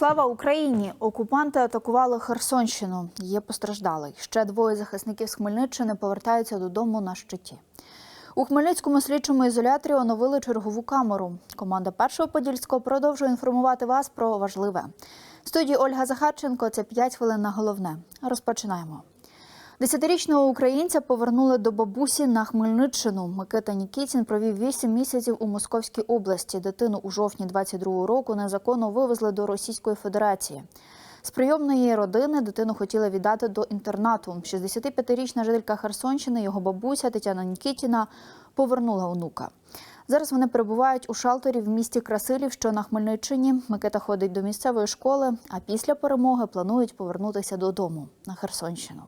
Слава Україні! Окупанти атакували Херсонщину. Є постраждалий. Ще двоє захисників з Хмельниччини повертаються додому на щиті. У Хмельницькому слідчому ізоляторі оновили чергову камеру. Команда першого подільського продовжує інформувати вас про важливе. В студії Ольга Захарченко. Це 5 хвилин на головне. Розпочинаємо. Десятирічного українця повернули до бабусі на Хмельниччину. Микита Нікітін провів 8 місяців у Московській області. Дитину у жовтні 22-го року незаконно вивезли до Російської Федерації. З прийомної родини дитину хотіли віддати до інтернату. 65-річна жителька Херсонщини, його бабуся Тетяна Нікітіна повернула онука. Зараз вони перебувають у шалторі в місті Красилів, що на Хмельниччині. Микита ходить до місцевої школи, а після перемоги планують повернутися додому на Херсонщину.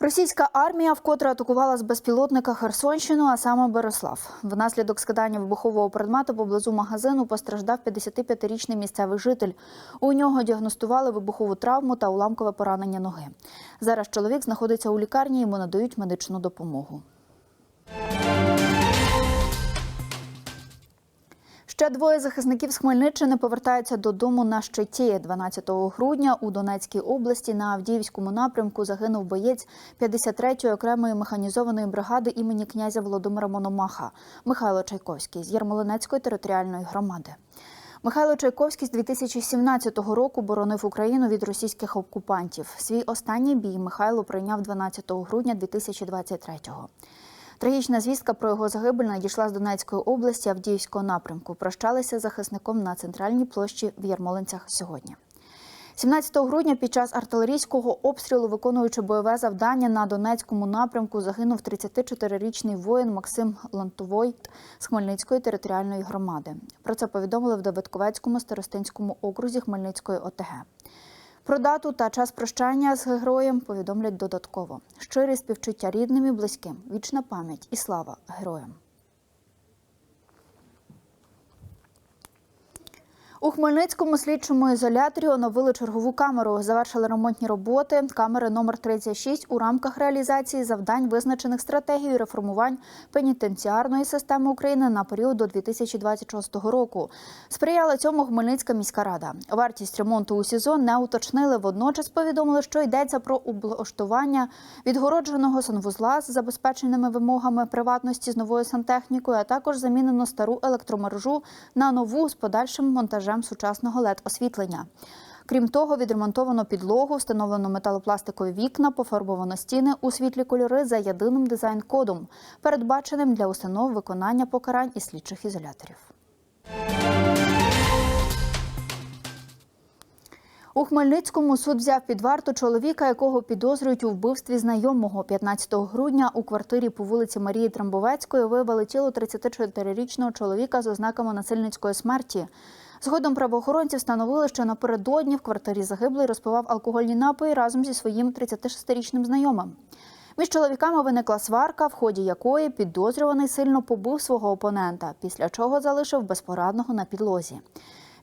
Російська армія вкотре атакувала з безпілотника Херсонщину, а саме Береслав. Внаслідок скидання вибухового предмету поблизу магазину постраждав 55-річний місцевий житель. У нього діагностували вибухову травму та уламкове поранення ноги. Зараз чоловік знаходиться у лікарні, йому надають медичну допомогу. Ще двоє захисників з Хмельниччини повертаються додому на щиті. 12 грудня у Донецькій області на Авдіївському напрямку загинув боєць 53-ї окремої механізованої бригади імені князя Володимира Мономаха Михайло Чайковський з Ярмолинецької територіальної громади. Михайло Чайковський з 2017 року боронив Україну від російських окупантів. Свій останній бій Михайло прийняв 12 грудня 2023-го. Трагічна звістка про його загибель надійшла з Донецької області Авдіївського напрямку. Прощалися з захисником на центральній площі в Ярмолинцях сьогодні. 17 грудня під час артилерійського обстрілу, виконуючи бойове завдання на Донецькому напрямку, загинув 34-річний воїн Максим Лантовойт з Хмельницької територіальної громади. Про це повідомили в Давидковецькому старостинському окрузі Хмельницької ОТГ. Про дату та час прощання з героєм повідомлять додатково. Щирі співчуття рідним і близьким, вічна пам'ять і слава героям. У Хмельницькому слідчому ізоляторі оновили чергову камеру. Завершили ремонтні роботи. Камери номер 36 у рамках реалізації завдань, визначених стратегією реформувань пенітенціарної системи України на період до 2026 року. Сприяла цьому Хмельницька міська рада. Вартість ремонту у СІЗО не уточнили. Водночас повідомили, що йдеться про облаштування відгородженого санвузла з забезпеченими вимогами приватності з новою сантехнікою, а також замінено стару електромережу на нову з подальшим монтажем сучасного led освітлення. Крім того, відремонтовано підлогу, встановлено металопластикові вікна, пофарбовано стіни у світлі кольори за єдиним дизайн-кодом, передбаченим для установ виконання покарань і слідчих ізоляторів. У Хмельницькому суд взяв під варту чоловіка, якого підозрюють у вбивстві знайомого. 15 грудня у квартирі по вулиці Марії Трамбовецької виявили тіло 34-річного чоловіка з ознаками насильницької смерті. Згодом правоохоронці встановили, що напередодні в квартирі загиблий розпивав алкогольні напої разом зі своїм 36-річним знайомим. Між чоловіками виникла сварка, в ході якої підозрюваний сильно побив свого опонента, після чого залишив безпорадного на підлозі.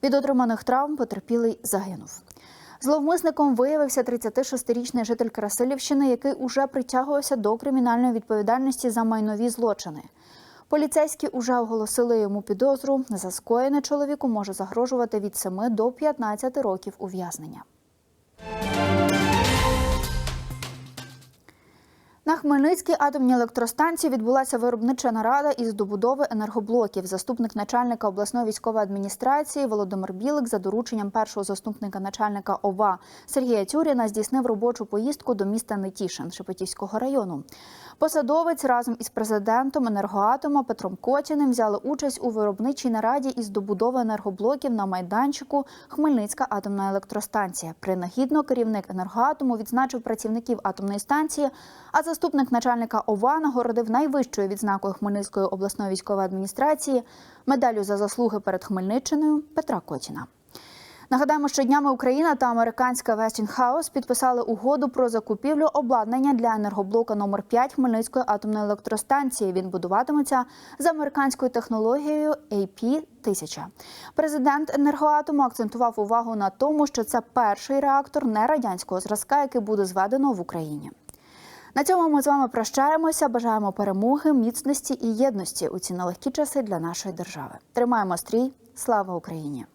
Від отриманих травм потерпілий загинув. Зловмисником виявився 36-річний житель Красилівщини, який уже притягувався до кримінальної відповідальності за майнові злочини. Поліцейські уже оголосили йому підозру. За скоєне чоловіку може загрожувати від 7 до 15 років ув'язнення. Хмельницькій атомній електростанції відбулася виробнича нарада із добудови енергоблоків. Заступник начальника обласної військової адміністрації Володимир Білик за дорученням першого заступника начальника ОВА Сергія Тюріна здійснив робочу поїздку до міста Нетішин Шепетівського району. Посадовець разом із президентом енергоатома Петром Котіним взяли участь у виробничій нараді із добудови енергоблоків на майданчику Хмельницька атомна електростанція. Принагідно керівник енергоатому відзначив працівників атомної станції. А заступник начальника ОВА нагородив найвищою відзнакою Хмельницької обласної військової адміністрації медаллю за заслуги перед Хмельниччиною Петра Котіна. Нагадаємо, що днями Україна та американська Westinghouse підписали угоду про закупівлю обладнання для енергоблока номер 5 Хмельницької атомної електростанції. Він будуватиметься за американською технологією AP-1000. Президент енергоатому акцентував увагу на тому, що це перший реактор не радянського зразка, який буде зведено в Україні. На цьому ми з вами прощаємося. Бажаємо перемоги, міцності і єдності у ці нелегкі часи для нашої держави. Тримаємо стрій. Слава Україні!